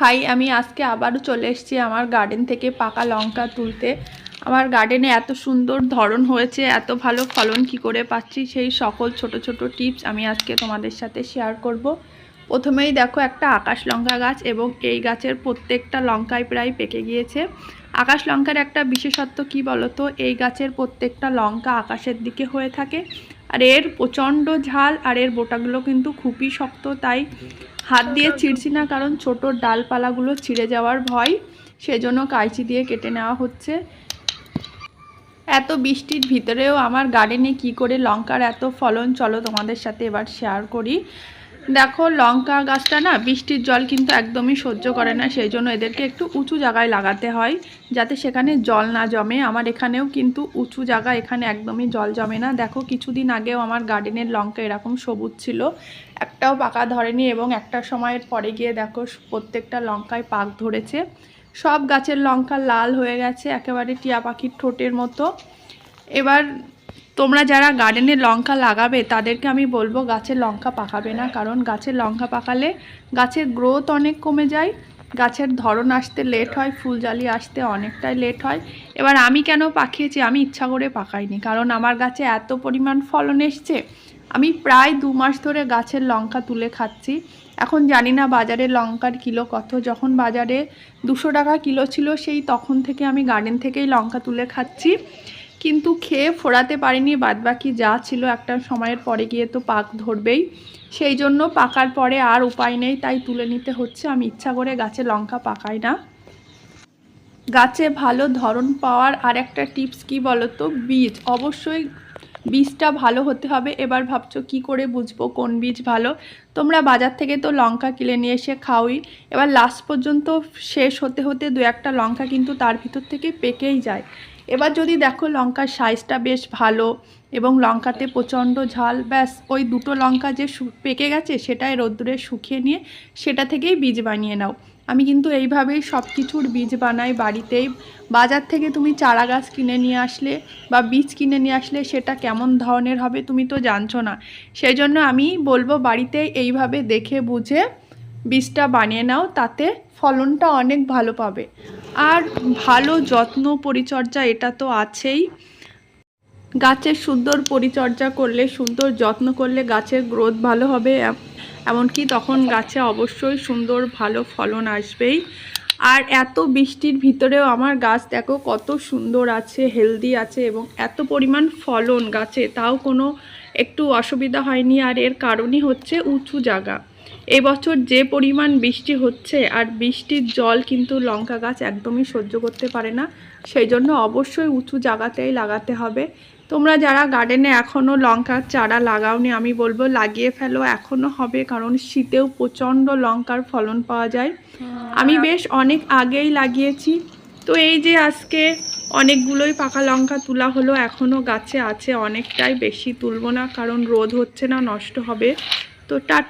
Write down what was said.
High, আমি আজকে আবারও চলে এসেছি আমার গার্ডেন থেকে পাকা লঙ্কা তুলতে। আমার গার্ডেনে এত সুন্দর ধরন হয়েছে, এত ভালো ফলন কি করে পাচ্ছি সেই সকল ছোট ছোট টিপস আমি আজকে তোমাদের সাথে শেয়ার করব। প্রথমেই দেখো একটা আকাশ লঙ্কা গাছ এবং এই গাছের প্রত্যেকটা লঙ্কায় প্রায় পেকে গিয়েছে। আকাশ লঙ্কার একটা বিশেষত্ব কি বলতো? এই গাছের প্রত্যেকটা লঙ্কা আকাশের দিকে হয়ে থাকে। আর এর প্রচণ্ড ঝাল আর এর বোটাগুলো কিন্তু খুবই শক্ত, তাই হাত দিয়ে ছিঁড়ছি না কারণ ছোট ডালপালাগুলো ছিঁড়ে যাওয়ার ভয়। সেজন্য কাঁচি দিয়ে কেটে নেওয়া হচ্ছে। এত বৃষ্টির ভিতরেও আমার গার্ডেনে কি করে লঙ্কার এত ফলন? চলো তোমাদের সাথে এবার শেয়ার করি। দেখো, লঙ্কা গাছটা না, বৃষ্টির জল কিন্তু একদমই সহ্য করে না সেই জন্য এদেরকে একটু উঁচু জায়গায় লাগাতে হয়, যাতে সেখানে জল না জমে। আমার এখানেও কিন্তু উঁচু জায়গা, এখানে একদমই জল জমে না। দেখো, কিছুদিন আগেও আমার গার্ডেনের লঙ্কা এরকম সবুজ ছিল, একটাও পাকা ধরেনি এবং একটা সময়ের পরে গিয়ে দেখো, প্রত্যেকটা লঙ্কায় পাক ধরেছে। সব গাছের লঙ্কা লাল হয়ে গেছে, একেবারে টিয়া পাখির ঠোঁটের মতো। এবার তোমরা যারা গার্ডেনে লঙ্কা লাগাবে, তাদেরকে আমি বলব গাছের লঙ্কা পাকাবে না, কারণ গাছের লঙ্কা পাকালে গাছের গ্রোথ অনেক কমে যায়, গাছের ধরন আসতে লেট হয়, ফুল জালি আসতে অনেকটাই লেট হয়। এবার আমি কেন পাকিয়েছি? আমি ইচ্ছা করে পাকাইনি, কারণ আমার গাছে এত পরিমাণ ফলন এসছে। আমি প্রায় দু মাস ধরে গাছের লঙ্কা তুলে খাচ্ছি। এখন জানি না বাজারে লঙ্কার কিলো কত। যখন বাজারে দুশো টাকা কিলো ছিল, সেই তখন থেকে আমি গার্ডেন থেকেই লঙ্কা তুলে খাচ্ছি। কিন্তু খেয়ে ফোড়াতে পারিনি, বাদবাকি যা ছিল একটা সময়ের পরে গিয়ে তো পাক ধরবেই। সেই জন্য পাকার পরে আর উপায় নেই, তাই তুলে নিতে হচ্ছে। আমি ইচ্ছা করে গাছে লঙ্কা পাকাই না। গাছে ভালো ধরন পাওয়ার আর একটা টিপস কি বলতো? বীজ। অবশ্যই বীজটা ভালো হতে হবে। এবার ভাবছ কি করে বুঝব কোন বীজ ভালো? তোমরা বাজার থেকে তো লঙ্কা কিনে নিয়ে এসে খাওই। এবার লাস্ট পর্যন্ত শেষ হতে হতে দু একটা লঙ্কা কিন্তু তার ভিতর থেকে পেকেই যায়। এবার যদি দেখো লঙ্কার সাইজটা বেশ ভালো এবং লঙ্কাতে প্রচণ্ড ঝাল, ব্যাস, ওই দুটো লঙ্কা যে পেকে গেছে সেটাই রোদ্দুরে শুকিয়ে নিয়ে সেটা থেকেই বীজ বানিয়ে নাও। আমি কিন্তু এইভাবেই সব কিছুর বীজ বানাই বাড়িতেই। বাজার থেকে তুমি চারা গাছ কিনে নিয়ে আসলে বা বীজ কিনে নিয়ে আসলে সেটা কেমন ধরনের হবে তুমি তো জানছো না। সেই জন্য আমি বলব বাড়িতে এইভাবে দেখে বুঝে বীজটা বানিয়ে নাও, তাতে ফলনটা অনেক ভালো পাবে। আর ভালো যত্ন পরিচর্যা এটা তো আছেই। গাছের সুন্দর পরিচর্যা করলে, সুন্দর যত্ন করলে গাছের গ্রোথ ভালো হবে। এম- এমনকি তখন গাছে অবশ্যই সুন্দর ভালো ফলন আসবেই। আর এত বৃষ্টির ভিতরেও আমার গাছ দেখো কত সুন্দর আছে হেলদি আছে এবং এত পরিমাণ ফলন গাছে। তাও কোনো একটু অসুবিধা হয়নি আর এর কারণই হচ্ছে উঁচু জায়গা। এবছর যে পরিমাণ বৃষ্টি হচ্ছে আর বৃষ্টির জল কিন্তু লঙ্কা গাছ একদমই সহ্য করতে পারে না সেই জন্য অবশ্যই উঁচু জায়গাতেই লাগাতে হবে। তোমরা যারা গার্ডেনে এখনও লঙ্কার চারা লাগাওনি আমি বলব লাগিয়ে ফেলো এখনও হবে কারণ শীতেও প্রচণ্ড লঙ্কার ফলন পাওয়া যায়। আমি বেশ অনেক আগেই লাগিয়েছি। তো এই যে আজকে অনেকগুলোই পাকা লঙ্কা তোলা হলো এখনও গাছে আছে অনেকটাই বেশি তুলবো না কারণ রোদ হচ্ছে না নষ্ট হবে। তো টা